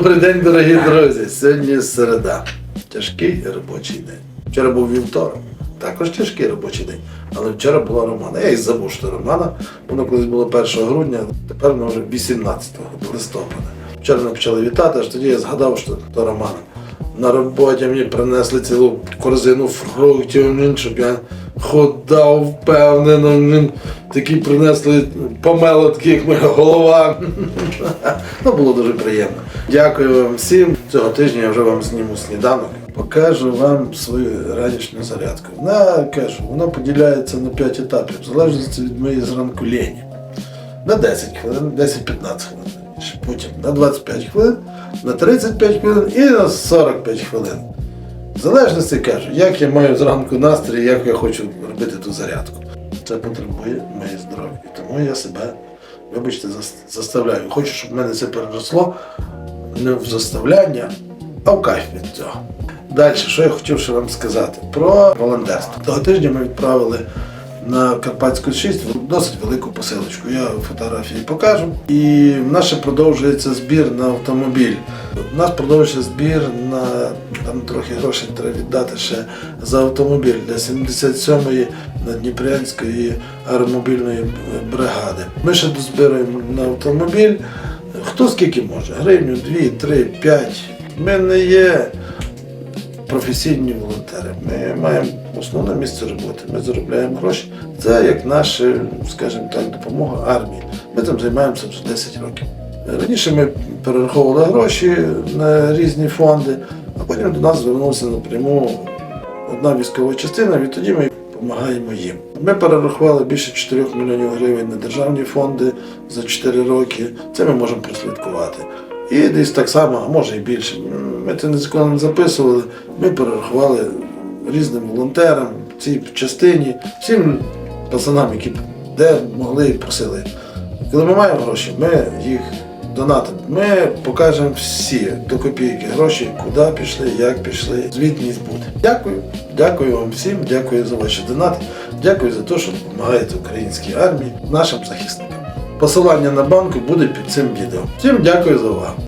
Добрий день, дорогі друзі. Сьогодні середа. Тяжкий робочий день. Вчора був вівторок. Також тяжкий робочий день. Але вчора була Романа. Я і забув, що Романа. Воно колись було 1 грудня, тепер воно вже 18 листопада. Вчора мене почали вітати, аж тоді я згадав, що то Романа. На роботі мені принесли цілу корзину фруктів, щоб я ходав впевнено. Такі принесли помело, такі, як моя голова. Ну, було дуже приємно. Дякую вам всім. Цього тижня я вже вам зніму сніданок. Покажу вам свою ранішню зарядку. Вона кажу, вона поділяється на 5 етапів, в залежності від моєї зранку лені. На 10 хвилин, 10-15 хвилин. Потім на 25 хвилин, на 35 хвилин і на 45 хвилин. В залежності кажу, як я маю зранку настрій, як я хочу робити ту зарядку. Це потребує моє здоров'я. Тому я себе, вибачте, заставляю. Хочу, щоб в мене це переросло не в заставляння, а в кайф від цього. Далі, що я хотів ще вам сказати про волонтерство. Того тижня ми відправили на Карпатську 6 досить велику посилочку. Я фотографії покажу. І в нас ще продовжується збір на автомобіль. У нас продовжується збір на там трохи грошей треба віддати ще за автомобіль для 77-ї Надніпрянської аеромобільної бригади. Ми ще дозбираємо на автомобіль. Хто скільки може? Гривню, 2, 3, 5. Ми не є професійні волонтери. Ми маємо основне місце роботи. Ми заробляємо гроші. Це як наша, скажімо так, допомога армії. Ми цим займаємося вже 10 років. Раніше ми перераховували гроші на різні фонди, а потім до нас звернувся напряму одна військова частина, відтоді ми допомагаємо їм. Ми перерахували більше 4 мільйонів гривень на державні фонди за 4 роки. Це ми можемо прослідкувати. І десь так само, а може і більше. Ми це незаконно не записували. Ми перерахували різним волонтерам, цій частині, всім пацанам, які де могли і просили. Коли ми маємо гроші, ми їх донатимо. Ми покажемо всі до копійки гроші, куди пішли, як пішли. Звітність буде. Дякую. Дякую вам всім, дякую за ваші донати. Дякую за те, що допомагаєте українській армії, нашим захисникам. Посилання на банку буде під цим відео. Всім дякую за увагу.